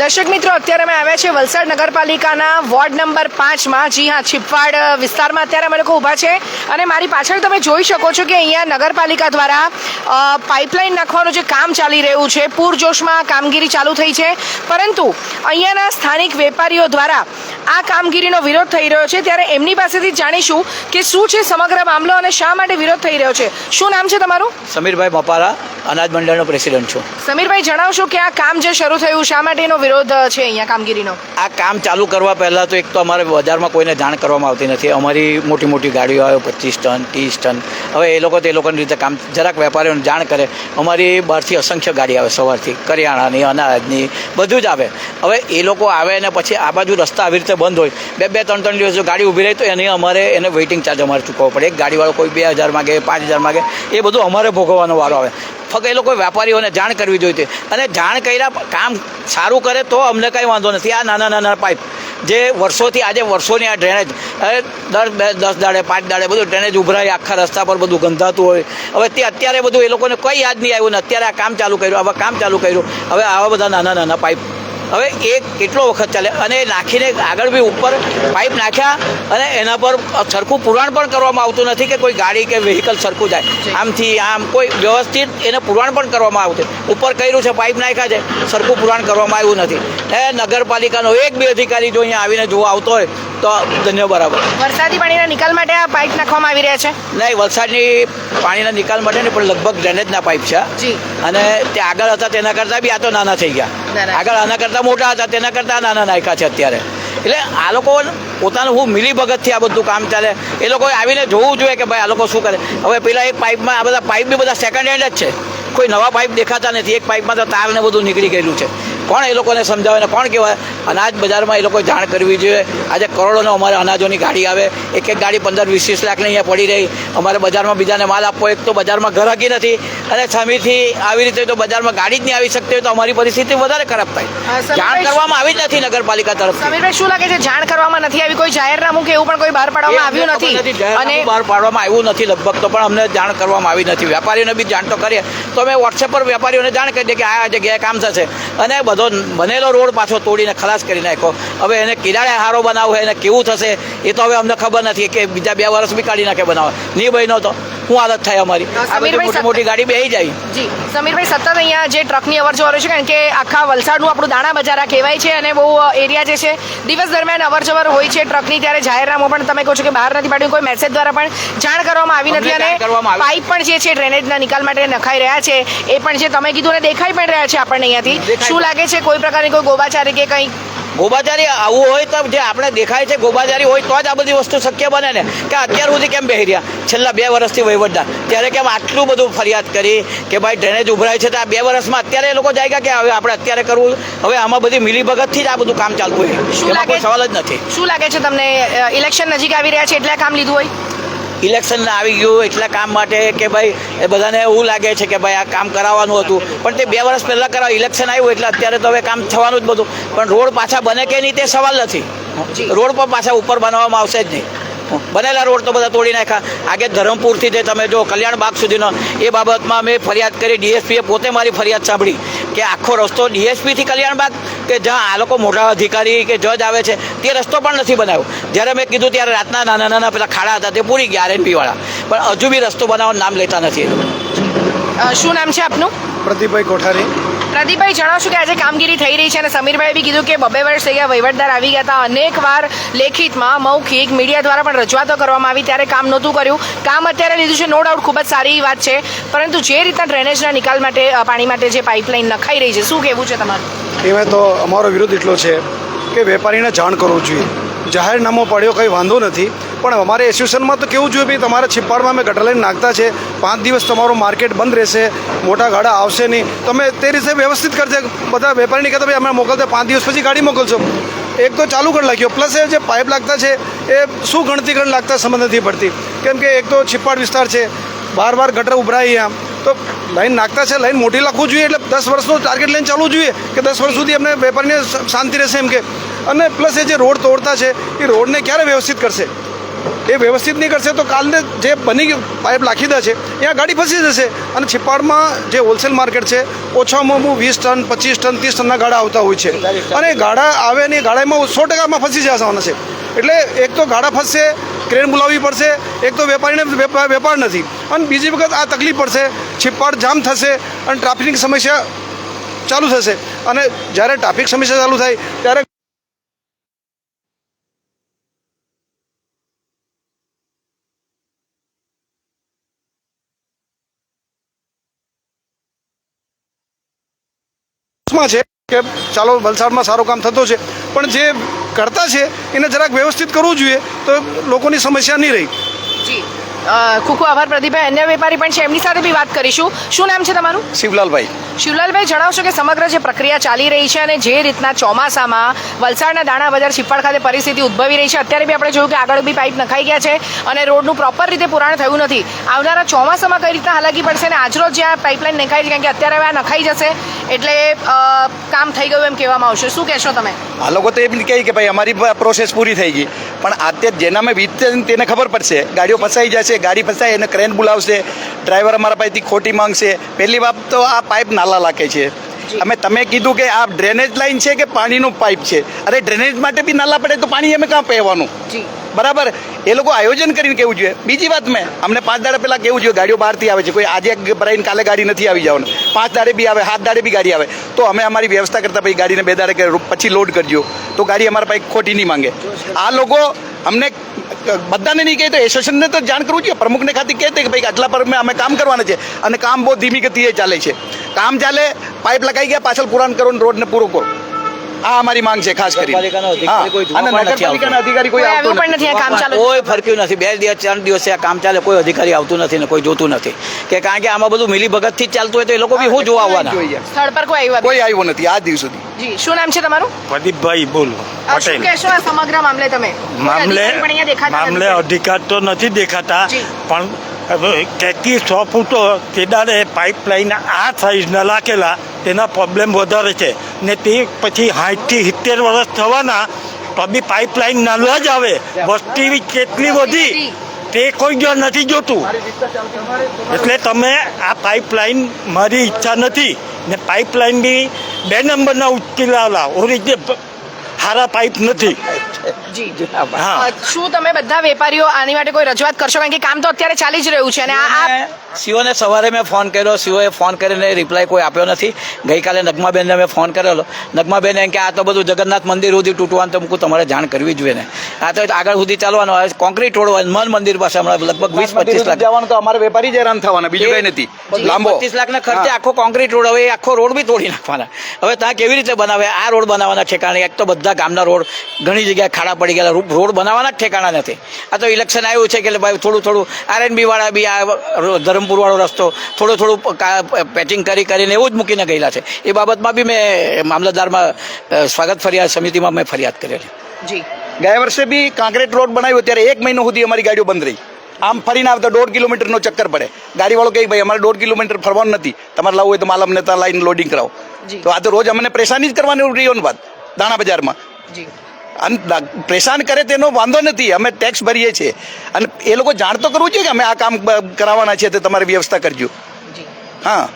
દર્શક મિત્રો અત્યારે અમે આવ્યા છે વલસાડ નગરપાલિકાના વોર્ડ નંબર પાંચમાં. જી હા છીપવાડ વિસ્તારમાં અત્યારે અમે લોકો ઊભા છે. અને મારી પાછળ તમે જોઈ શકો છો કે અહીંયા નગરપાલિકા દ્વારા પાઇપલાઇન નાખવાનું જે કામ ચાલી રહ્યું છે પૂરજોશમાં કામગીરી ચાલુ થઈ છે. પરંતુ અહીંયાના સ્થાનિક વેપારીઓ દ્વારા આ કામગીરીનો વિરોધ થઈ રહ્યો છે. ત્યારે એમની પાસેથી જાણીશું કે શું છે સમગ્ર મામલો અને શા માટે વિરોધ થઈ રહ્યો છે. શું નામ છે તમારું? સમીરભાઈ મપારા અનાજ મંડળનો પ્રેસિડેન્ટ છું. સમીરભાઈ જણાવશો કે આ કામ જે શરૂ થયું શા માટેનો વિરોધ અ, છે અહીંયા કામગીરીનો? આ કામ ચાલુ કરવા પહેલાં તો એક તો અમારે બજારમાં કોઈને જાણ કરવામાં આવતી નથી. અમારી મોટી મોટી ગાડીઓ આવે પચીસ ટન ત્રીસ ટન. હવે એ લોકો તે લોકોની રીતે કામ જરાક વેપારીઓને જાણ કરે. અમારી બહારથી અસંખ્ય ગાડી આવે સવારથી. કરિયાણાની અનાજની બધું જ આવે. હવે એ લોકો આવે ને પછી આ બાજુ રસ્તા આવી રીતે બંધ હોય. બે બે ત્રણ ત્રણ દિવસ ગાડી ઊભી રહી તો એની અમારે એને વેઇટિંગ ચાર્જ અમારે ચૂકવવો પડે. એક ગાડીવાળો કોઈ બે હજાર માગે પાંચ હજાર માગે એ બધું અમારે ભોગવવાનો વારો આવે. ફક્ત એ લોકો વેપારીઓને જાણ કરવી જોઈએ અને જાણ કર્યા, કામ સારું કરે તો અમને કાંઈ વાંધો નથી. આ નાના નાના પાઇપ જે વર્ષોથી, આજે વર્ષોની આ ડ્રેનેજ દર બે, દસ દાડે, પાંચ દાડે બધું ડ્રેનેજ ઉભરાય, આખા રસ્તા પર બધું ગંધાતું હોય. હવે તે અત્યારે બધું એ લોકોને કંઈ યાદ નહીં આવ્યું ને અત્યારે આ કામ ચાલુ કર્યું હવે કામ ચાલુ કર્યું. હવે આવા બધા નાના નાના પાઇપ હવે એ કેટલો વખત ચાલે? અને નાખીને આગળ બી ઉપર પાઇપ નાખ્યા અને એના પર સરખું પુરાણ પણ કરવામાં આવતું નથી કે કોઈ ગાડી કે વ્હીકલ સરખું જાય. આમથી આમ કોઈ વ્યવસ્થિત એને પુરાણ પણ કરવામાં આવતું. ઉપર કર્યું છે, પાઇપ નાખ્યા છે, સરખું પુરાણ કરવામાં આવ્યું નથી. એ નગરપાલિકાનો એક બી અધિકારી જો અહીંયા આવીને જોવા આવતો હોય તો ધન્ય બરાબર. વરસાદી પાણીના નિકાલ માટે આ પાઇપ નાખવામાં આવી રહ્યા છે? નહીં વલસાડની પાણીના નિકાલ માટે નહીં પણ લગભગ ડ્રેનેજના પાઇપ છે. અને તે આગળ હતા તેના કરતાં બી આ તો નાના થઈ ગયા. આગળ આના કરતાં મોટા હતા તેના કરતાં નાના નાખ્યા છે અત્યારે. એટલે આ લોકો પોતાનું હું મિલી ભગતથી આ બધું કામ ચાલે. એ લોકોએ આવીને જોવું જોઈએ કે ભાઈ આ લોકો શું કરે. હવે પેલા એક પાઇપમાં આ બધા પાઇપ બી બધા સેકન્ડ હેન્ડ જ છે. કોઈ નવા પાઇપ દેખાતા નથી. એક પાઇપમાં તો તાર ને બધું નીકળી ગયેલું છે. કોણ એ લોકોને સમજાવે ને કોણ કહેવાય? અનાજ બજારમાં એ લોકોએ જાણ કરવી જોઈએ. આજે કરોડોનો અમારે અનાજોની ગાડી આવે. એક એક ગાડી પંદર વીસ વીસ લાખની અહીંયા પડી રહી. અમારે બજારમાં બીજાને માલ આપવો એક તો બજારમાં ગ્રાહકી નથી. અને સામેથી આવી રીતે તો બજારમાં ગાડી જ નહીં આવી શકતી હોય તો અમારી પરિસ્થિતિ વધારે ખરાબ થાય. જાણ કરવામાં આવી જ નથી નગરપાલિકા તરફ સમીરભાઈ શું લાગે છે? જાણ કરવામાં નથી આવી? કોઈ જાહેરનામું કે એવું પણ કોઈ બહાર પાડવામાં આવ્યું નથી? અને અને બહાર પાડવામાં આવ્યું નથી લગભગ તો પણ અમને જાણ કરવામાં આવી નથી. વેપારીઓને બી જાણ તો કરીએ. તો અમે વોટ્સએપ પર વેપારીઓને જાણ કરી દઈએ કે આ જગ્યાએ કામ થશે. અને બધો બનેલો રોડ પાછો તોડીને ખલાસ કરી નાખ્યો. હવે એને કિરાડે હારો બનાવવો એને કેવું થશે એ તો હવે અમને ખબર નથી કે બીજા બે વર્ષ બી કાઢી નાખે બનાવે નહીં બન્યો તો શું આદત થાય અમારી. હા, આ બધી મોટી મોટી ગાડી બેસી જાય. જી સમીરભાઈ સતત અહીંયા જે ટ્રકની અવર જવર છે કારણ કે આખા વલસાડનું આપણું દાણા બજારા કહેવાય છે અને બહુ એરિયા જે છે દિવસ દરમિયાન અવર જવર હોય છે ટ્રકની ત્યારે જાહેરનામું પણ તમે કહો છો કે બહાર નથી પાડ્યું કોઈ મેસેજ દ્વારા પણ જાણ કરવામાં આવી નથી અને પાઇપ પણ જે છે ડ્રેનેજના નિકાલ માટે નખાઈ રહ્યા છે. એ પણ જે તમે કીધું ને દેખાઈ પણ રહ્યા છે આપણને અહીંયાથી. શું લાગે છે કોઈ પ્રકારની કોઈ ગોબાચારી કે કંઈ? ગોબાચારી આવું હોય તો જે આપણે દેખાય છે ગોબાચારી હોય તો જ આ બધી વસ્તુ શક્ય બને ને કે અત્યાર સુધી કેમ બેહી રહ્યા? છેલ્લા બે વર્ષથી વહીવટદાર. ત્યારે કેમ આટલું બધું ફરિયાદ કરી કે ભાઈ ડ્રેનેજ ઉભરાય છે તો આ બે વર્ષમાં અત્યારે એ લોકો જાય કે હવે આપણે અત્યારે કરવું? હવે આમાં બધી મિલીભગતથી જ આ બધું કામ ચાલતું હોય. શું એમાં કોઈ સવાલ જ નથી. શું લાગે છે તમને? ઇલેક્શન નજીક આવી રહ્યા છે એટલે કામ લીધું હોય? ઇલેક્શન આવી ગયું એટલા કામ માટે કે ભાઈ એ બધાને એવું લાગે છે કે ભાઈ આ કામ કરાવવાનું હતું. પણ તે બે વર્ષ પહેલાં કરાવ ઇલેક્શન આવ્યું એટલે અત્યારે તો હવે કામ થવાનું જ બધું. પણ રોડ પાછા બને કે નહીં તે સવાલ નથી. રોડ પણ પાછા ઉપર બનાવવામાં આવશે જ નહીં. બનેલા રોડ તો બધા તોડી નાખ્યા. આગે ધરમપુરથી જે તમે જો કલ્યાણ બાગ સુધીનો એ બાબતમાં મેં ફરિયાદ કરી ડીએસપીએ પોતે મારી ફરિયાદ સાંભળી કે આખો રસ્તો ડીએસપીથી કલ્યાણ બાગ કે જ્યાં આ લોકો મોટા અધિકારી કે જજ આવે છે તે રસ્તો પણ નથી બનાવ્યો. જ્યારે મેં કીધું ત્યારે રાતના નાના નાના પેલા ખાડા હતા તે પૂરી ગયા આરએનપીવાળા પણ હજુ બી રસ્તો બનાવવાનું નામ લેતા નથી શું નામ છે આપનું? પ્રદીપભાઈ કોઠારી. પ્રદીપભાઈ, જણાવશો કે આજે કામગીરી થઈ રહી છે અને સમીરભાઈ બી કીધું કે બબે વર્ષ થઈ ગયા, વહીવટદાર આવી ગયા હતા. અનેક વાર લેખિતમાં મૌખિક મીડિયા દ્વારા પણ રજૂઆતો કરવામાં આવી, ત્યારે કામ નહોતું કર્યું. કામ અત્યારે લીધું છે નો ડાઉટ ખૂબ જ સારી વાત છે. પરંતુ જે રીતના ડ્રેનેજના નિકાલ માટે પાણી માટે જે પાઇપલાઇન નખાઈ રહી છે, શું કહેવું છે તમારું? એમાં તો અમારો વિરોધ એટલો છે કે વેપારીને જાણ કરવું જોઈએ. જાહેરનામું પડ્યો, કંઈ વાંધો નથી. પણ અમારે એસોસિએશનમાં તો કેવું જોઈએ ભાઈ, તમારા છિપાડમાં અમે ગટર લાઈન નાખતા છે, પાંચ દિવસ તમારું માર્કેટ બંધ રહેશે, મોટા ગાડા આવશે નહીં. તમે તે રીતે વ્યવસ્થિત કરજે. બધા વેપારીને કહેતા, ભાઈ અમે મોકલતા, પાંચ દિવસ પછી ગાડી મોકલશો. એક તો ચાલુ ગણ લાગ્યો પ્લસ એ જે પાઇપ લાગતા છે, એ શું ગણતી ગણ લાગતા સમજ નથી પડતી. કેમ કે એક તો છિપાડ વિસ્તાર છે, બાર બાર ગટર ઉભરાય અહીંયા તો લાઈન નાખતા છે, લાઈન મોટી લાખવું જોઈએ, એટલે દસ વર્ષનો ટાર્ગેટ લાઈન ચાલવું જોઈએ, કે દસ વર્ષ સુધી અમને વેપારીને શાંતિ રહેશે એમ કે. અને પ્લસ એ જે રોડ તોડતા છે, એ રોડને ક્યારે વ્યવસ્થિત કરશે? એ વ્યવસ્થિત નહીં કરશે તો કાલને જે બની પાઇપ લાખી દે છે, ત્યાં ગાડી ફસી જશે. અને છેપાડમાં જે હોલસેલ માર્કેટ છે, ઓછામાં ઓછું વીસ ટન, પચીસ ટન, ત્રીસ ટનના ગાડા આવતા હોય છે. અને ગાડા આવે ને ગાડામાં સો ટકામાં ફસી જવાના છે. એટલે એક તો ગાડા ફસશે, ક્રેન બોલાવવી પડશે, એક તો વેપારીને વેપાર વેપાર નથી. અને બીજી વખત આ તકલીફ પડશે, છેપાડ જામ થશે અને ટ્રાફિકની સમસ્યા ચાલુ થશે. અને જ્યારે ટ્રાફિક સમસ્યા ચાલુ થાય, ત્યારે માં છે કે ચાલો વલસાડમાં સારું કામ થતું છે. પણ જે કરતા છે એને જરાક વ્યવસ્થિત કરવું જોઈએ તો લોકોની સમસ્યા નહીં રહી. જી. ખૂબ ખૂબ આભાર પ્રદીપભાઈ. અન્ય વેપારી પણ છે એમની સાથે બી વાત કરીશું. શું નામ છે તમારું? શિવલાલભાઈ. શિવલાલભાઈ જણાવશો કે સમગ્ર જે પ્રક્રિયા ચાલી રહી છે અને જે રીતના ચોમાસામાં વલસાડના દાણા બજાર છીપ્પાડ ખાતે પરિસ્થિતિ ઉદ્ભવી રહી છે અત્યારે બી આપણે જોયું કે આગળ બી પાઇપ નખાઈ ગયા છે અને રોડનું પ્રોપર રીતે પુરાણ થયું નથી. આવનારા ચોમાસામાં કઈ રીતના હાલાકી પડશે અને આજરોજ જ્યાં પાઇપલાઇન નખાઈ છે કારણ કે અત્યારે હવે આ નખાઈ જશે. એટલે કામ થઈ ગયું એમ કહેવામાં આવશે. શું કહેશો તમે? આ લોકો તો એમ કહે કે ભાઈ અમારી પ્રોસેસ પૂરી થઈ ગઈ. પણ અત્યારે જેનામાં વીતશે ને તેને ખબર પડશે. ગાડીઓ ફસાઈ જશે ગાડી ફસાય એને ક્રેન બોલાવશે. ડ્રાઈવર અમારા પાસેથી ખોટી માંગશે. પહેલી વાત તો આ પાઇપ નાલા લાગે છે. અમે તમે કીધું કે આ ડ્રેનેજ લાઈન છે કે પાણીનું પાઇપ છે? અરે ડ્રેનેજ માટે બી નાલા પડે તો પાણી અમે કાં પહેવાનું? બરાબર? એ લોકો આયોજન કરીને કેવું જોઈએ? બીજી વાત મેં, અમને પાંચ દાડે પહેલાં કેવું જોઈએ? ગાડીઓ બહારથી આવે છે. કોઈ આજે ભરાઈને કાલે ગાડી નથી આવી જવાનું. પાંચ દાડે બી આવે, સાત દાડે બી ગાડી આવે. તો અમે અમારી વ્યવસ્થા કરતા પછી ગાડીને બે દાડે પછી લોડ કરજો. તો ગાડી અમારા પાસે ખોટી નહીં માંગે. આ લોકો અમને બધાને નહીં કહે તો એસોસિએશનને તો જાણ કરવું જોઈએ. પ્રમુખને ખાતે કહેતે કે ભાઈ, આટલા પર અમે કામ કરવાના છે અને કામ બહુ ધીમી ગતિએ ચાલે છે. કામ ચાલે, પાઇપ લગાઈ ગયા, પાછળ પુરાણ કરો રોડને પૂરો કરો. આ અમારી માંગ છે ખાસ કરી અધિકારી કોઈ જોવા પણ નથી આવતો. અધિકારી કોઈ કોઈ આવતો આવ્યું પણ નથી. આ કામ ચાલુ કોઈ ફરક્યું નથી. બે દિવસ ચાર દિવસે આ કામ ચાલે કોઈ અધિકારી આવતું નથી ને કોઈ જોતું નથી. કે કારણ કે આમાં બધું મિલી ભગતથી થી ચાલતું હોય તો એ લોકો બી શું જોવા આવવાના જોઈએ. સ્થળ પર કોઈ આવ્યું કોઈ આવ્યું નથી આજ દિવસ સુધી. જી શું નામ છે તમારું? પ્રદીપભાઈ બોલ પટેલ. કહેશો આ સમગ્ર મામલે તમે? મામલે અધિકારી પણ અહીંયા દેખાતા મામલે અધિકાર તો નથી દેખાતા પણ કેથી સો ફૂટો તે દાડે પાઇપલાઇન આ સાઈઝના લાખેલા તેના પ્રોબ્લેમ વધારે છે. ને તે પછી સાઠથી સિત્તેર વર્ષ થવાના, તો બી પાઇપલાઇન નાના જ આવે. વસ્તી કેટલી વધી, તે કોઈ જ નથી જોતું. એટલે તમે આ પાઇપલાઇન મારી ઈચ્છા નથી. ને પાઇપલાઇન બી બે નંબરના ઉચકેલા ઓરિજિનલ સારા પાઇપ નથી. જી હા શું તમે બધા વેપારીઓ આની માટે કોઈ રજૂઆત કરશો? કારણ કે કામ તો અત્યારે ચાલી જ રહ્યું છે અને આ સીઓને સવારે મેં ફોન કર્યો. સીઓએ ફોન કરીને રિપ્લાય કોઈ આપ્યો નથી. ગઈકાલે નગમાબેનને મેં ફોન કરેલો. નગમાબેન એમ કે આ તો બધું જગન્નાથ મંદિર સુધી તૂટવાનું તો મૂકું તમારે જાણ કરવી જોઈએ ને આ તો આગળ સુધી ચાલવાનું. હવે કોન્ક્રીટ રોડ હનુમાન મંદિર પાસે હમણાં લગભગ વીસ પચીસ લાખ જવાનું તો અમારે વેપારી જ હેરાન થવાના બીજું કઈ નથી. લાંબો. પચીસ લાખના ખર્ચે આખો કોન્ક્રીટ રોડ હવે આખો રોડ બી તોડી નાખવાના. હવે ત્યાં કેવી રીતે બનાવે? આ રોડ બનાવવાના ઠેકાણે એક તો બધા ગામના રોડ ઘણી જગ્યાએ ખાડા પડી ગયેલા. રોડ બનાવવાના જ ઠેકાણા નથી. આ તો ઇલેક્શન આવ્યું છે કે ભાઈ થોડું થોડું આરએનબી વાળા બી આ રો- ધરમપુર રસ્તો થોડું થોડું પેચિંગ કરી કરીને એવું જ મૂકીને ગયેલા છે. એ બાબતમાં બી મેં મામલતદારમાં સ્વાગત ફરિયાદ સમિતિમાં મેં ફરિયાદ કરેલી. જી. ગયા વર્ષે બી કાંકરેટ રોડ બનાવ્યો ત્યારે એક મહિનો સુધી અમારી ગાડીઓ બંધ રહી. આમ ફરીને આવતા દોઢ કિલોમીટરનો ચક્કર પડે. ગાડીવાળો કહે ભાઈ અમારે દોઢ કિલોમીટર ફરવાનું નથી. તમારે લાવવું હોય તો માલ અમને ત્યાં લાઈન લોડિંગ કરાવો. તો આ તો રોજ અમને પરેશાની જ કરવાની રહ્યો ને વાત દાણા બજારમાં. જી. અને પરેશાન કરે તેનો વાંધો નથી. અમે ટેક્સ ભરીએ છીએ. અને એ લોકો જાણ તો કરવું જોઈએ કે અમે આ કામ કરાવવાના છે તો તમારે વ્યવસ્થા કરજો. હા.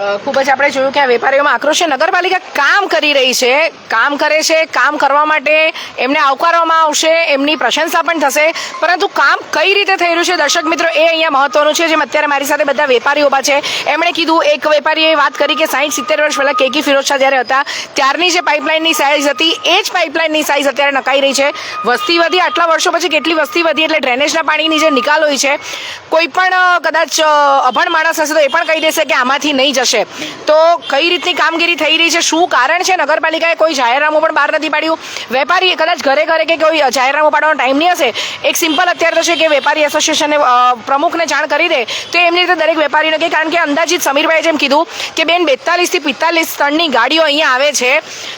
ખૂબ જ આપણે જોયું કે આ વેપારીઓમાં આક્રોશ છે નગરપાલિકા કામ કરી રહી છે, કામ કરે છે, કામ કરવા માટે એમને આવકારવામાં આવશે, એમની પ્રશંસા પણ થશે. પરંતુ કામ કઈ રીતે થઈ રહ્યું છે, દર્શક મિત્રો, એ અહીંયા મહત્વનું છે, જેમ અત્યારે મારી સાથે બધા વેપારીઓ ઊભા છે. એમણે કીધું, એક વેપારીએ વાત કરી કે સાહીઠ સિત્તેર વર્ષ પહેલાં કેકી ફિરોજ શાહ જ્યારે હતા, ત્યારની જે પાઇપલાઇનની સાઇઝ હતી, એ જ પાઇપલાઇનની સાઇઝ અત્યારે નકાઈ રહી છે. વસ્તી વધી, આટલા વર્ષો પછી કેટલી વસ્તી વધી એટલે ડ્રેનેજના પાણીની જે નિકાલ હોય છે, કોઈ પણ કદાચ અભણ માણસ હશે તો એ પણ કહી દેશે કે આમાંથી નહીં જશે. તો કઈ રીતની કામગીરી થઈ રહી છે? શું કારણ છે? નગરપાલિકાએ કોઈ જાહેરનામું પણ બહાર નથી પાડ્યું. વેપારી કદાચ ઘરે ઘરે કે કોઈ જાહેરનામું પાડવાનો ટાઈમ નહીં હશે. એક સિમ્પલ અત્યારે તો છે કે વેપારી એસોસિએશનને પ્રમુખને જાણ કરી દે. તો એમની રીતે દરેક વેપારીને કહે કારણ કે અંદાજિત સમીરભાઈએ જેમ કીધું કે બેન બેતાલીસથી પિસ્તાલીસ ટનની ગાડીઓ અહીંયા આવે છે,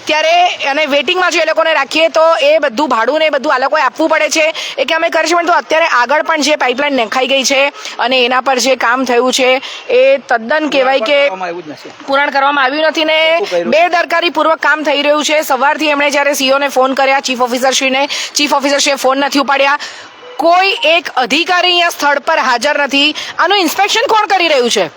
ત્યારે અને વેટિંગમાં જો એ લોકોને રાખીએ તો એ બધું ભાડું ને એ બધું આ લોકોએ આપવું પડે છે. એ કે અમે કરીશું, પણ તો અત્યારે આગળ પણ જે પાઇપલાઇન નખાઈ ગઈ છે અને એના પર જે કામ થયું છે, એ તદ્દન કહેવાય કે કરવામાં આવ્યું જ નથી. પૂરણ કરવામાં આવ્યું નથી ને? બેદરકારી પૂર્વક કામ થઈ રહ્યું છે. સવારથી એમણે જ્યારે સીઓને ફોન કર્યા ચીફ ઓફિસરશ્રીને ચીફ ઓફિસરશ્રીએ ફોન નથી ઉપાડ્યા. કોઈ એક અધિકારી અહીંયા સ્થળ પર હાજર નથી. આનું ઇન્સ્પેક્શન કોણ કરી રહ્યું છે?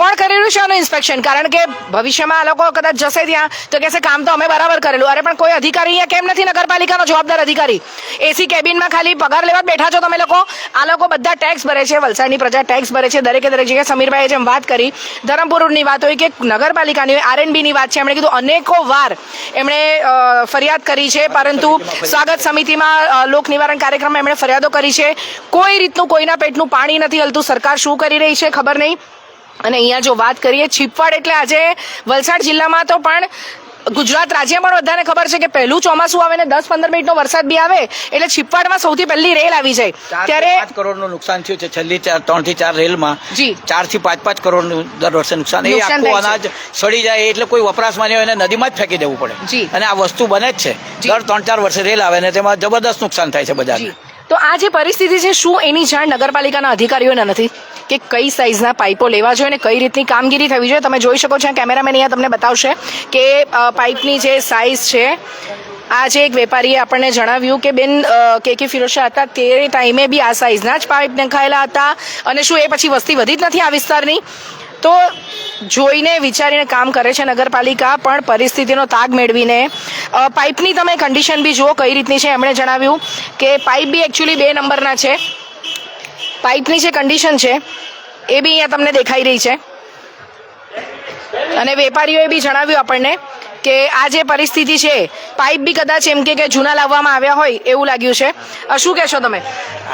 કોણ કરી રહ્યું છે આનું ઇન્સ્પેક્શન કારણ કે ભવિષ્યમાં આ લોકો કદાચ જશે ત્યાં, તો કહેશે કામ તો અમે બરાબર કરેલું. અરે પણ કોઈ અધિકારી અહીંયા કેમ નથી? નગરપાલિકાનો જવાબદાર અધિકારી. એસી કેબિનમાં ખાલી પગાર લેવા બેઠા છો તમે લોકો. આ લોકો બધા ટેક્સ ભરે છે, વલસાડની પ્રજા ટેક્સ ભરે છે. દરેકે દરેક જગ્યાએ સમીરભાઈએ જેમ વાત કરી ધરમપુરની વાત હોય કે નગરપાલિકાની હોય આરએનબીની વાત છે. એમણે કીધું અનેકો વાર એમણે ફરિયાદ કરી છે, પરંતુ સ્વાગત સમિતિમાં લોક નિવારણ કાર્યક્રમમાં એમણે ફરિયાદો કરી છે. કોઈ રીતનું કોઈના પેટનું પાણી નથી હલતું. સરકાર શું કરી રહી છે ખબર નહીં. અને અહીંયા જો વાત કરીએ છીપવાડ એટલે આજે વલસાડ જિલ્લામાં તો પણ ગુજરાત રાજ્યમાં પણ બધાને ખબર છે કે પહેલું ચોમાસું આવે ને દસ પંદર મિનિટનો વરસાદ બી આવે એટલે છીપવાડમાં સૌથી પહેલી રેલ આવી જાય ત્યારે પાંચ કરોડનું નુકસાન થયું છે. છેલ્લી ચાર ત્રણથી ચાર રેલમાં જી. ચારથી પાંચ પાંચ કરોડનું દર વર્ષે નુકસાન. એ આખું થાય અનાજ સડી જાય એટલે કોઈ વપરાશમાં નહીં હોય એને નદીમાં જ ફેંકી દેવું પડે. અને આ વસ્તુ બને જ છે. દર ત્રણ ચાર વર્ષે રેલ આવે ને તેમાં જબરદસ્ત નુકસાન થાય છે બજારને. તો આ જે પરિસ્થિતિ છે, શું એની જાણ નગરપાલિકાના અધિકારીઓને નથી? કે કઈ સાઇઝના પાઇપો લેવા જોઈએ અને કઈ રીતની કામગીરી થવી જોઈએ? તમે જોઈ શકો છો કેમેરામેન અહીંયા તમને બતાવશે કે પાઇપની જે સાઈઝ છે, આ જે એક વેપારીએ આપણને જણાવ્યું કે બેન કે કે ફિરોશા હતા તે ટાઈમે બી આ સાઇઝના જ પાઇપ નખાયેલા હતા અને શું એ પછી વસ્તી વધી જ નથી આ વિસ્તારની? તો જોઈને વિચારીને કામ કરે છે નગરપાલિકા, પણ પરિસ્થિતિનો તાગ મેળવીને પાઇપની તમે કન્ડિશન બી જુઓ કઈ રીતની છે, એમણે જણાવ્યું કે પાઇપ બી એકચ્યુઅલી બે નંબરના છે. પાઇપની જે કન્ડિશન છે, એ બી અહીંયા તમને દેખાઈ રહી છે. અને વેપારીઓએ બી જણાવ્યું આપણને કે આ જે પરિસ્થિતિ છે પાઇપ બી કદાચ એમ કે કે જૂના લાવવામાં આવ્યા હોય એવું લાગ્યું છે. શું કહેશો તમે?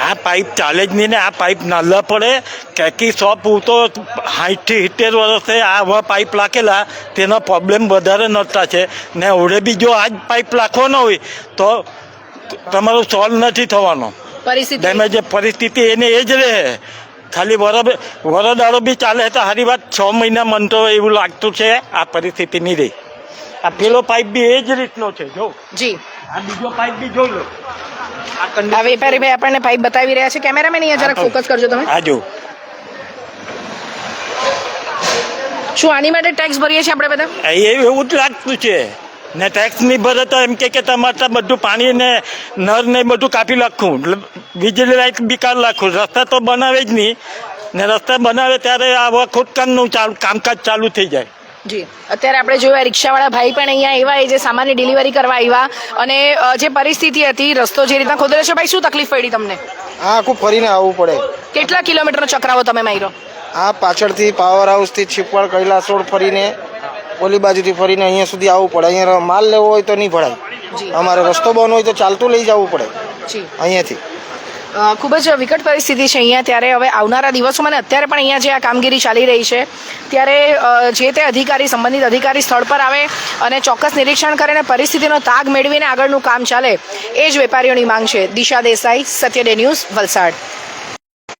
આ પાઇપ ચાલે જ નહીં ને આ પાઇપ નાલ્લા પડે. કેકી સો પૂરતો સાઠથી સિત્તેર વર્ષે આ આવા પાઇપ લાખેલા તેનો પ્રોબ્લેમ વધારે નડતા છે. ને ઓળે બી જો આ જ પાઇપ લાખવાનો હોય તો તમારો સોલ્વ નથી થવાનો. પરિસ્થિતિ? તમે જે પરિસ્થિતિ એને એ જ રહે. ખાલી વરદ વરદારો બી ચાલે તો સારી વાત છ મહિના મન તો એવું લાગતું છે આ પરિસ્થિતિ નહીં રહી. આ પેલો પાઇપ બી એ જ રીતનો છે જો. જી. આ બીજો પાઇપ બી જોઈ લો. આ વેપારી ભાઈ આપણને પાઇપ બતાવી રહ્યા છે. કેમેરામેન અહીંયા જરાક ફોકસ કરજો તમે. હા જો. શું આની માટે ટેક્સ ભરીએ છીએ આપણે બધા? એવું જ લાગતું છે. ને ટેક્સ નહીં ભરે તો એમ કે કે તમારે બધું પાણી ને નર ને બધું કાપી નાખું એટલે વીજળી લાઈટ બી કાઢી નાખું રસ્તા તો બનાવે જ નહીં. ને રસ્તા બનાવે ત્યારે આ ખોદકામનું ચાલુ કામકાજ ચાલુ થઈ જાય. જી. અત્યારે આપણે જોયું રિક્ષાવાળા ભાઈ પણ અહીંયા આવ્યા એ જે સામાન્ય ડિલિવરી કરવા આવ્યા. અને જે પરિસ્થિતિ હતી રસ્તો જે રીતના ખોદેલો છે ભાઈ શું તકલીફ પડી તમને? હા આખું ફરીને આવવું પડે. કેટલા કિલોમીટરનો ચક્રાવો તમે માર્યો? આ પાછળથી પાવર હાઉસથી છીપવાડ કૈલાસોડ ફરીને ઓલી બાજુથી ફરીને અહીંયા સુધી આવવું પડે. અહીંયા માલ લેવો હોય તો નહીં. ભરાય. અમારે રસ્તો બંધ હોય તો ચાલતું લઈ જવું પડે. અહીંયાથી. ખૂબ જ વિકટ પરિસ્થિતિ છે અહીંયા. ત્યારે હવે આવનારા દિવસોમાં અને અત્યારે પણ અહીંયા જે આ કામગીરી ચાલી રહી છે, ત્યારે જે તે અધિકારી, સંબંધિત અધિકારી સ્થળ પર આવે અને ચોક્કસ નિરીક્ષણ કરીને પરિસ્થિતિનો તાગ મેળવીને આગળનું કામ ચાલે, એ જ વેપારીઓની માંગ છે. દિશા દેસાઈ સત્યડે ન્યૂઝ વલસાડ.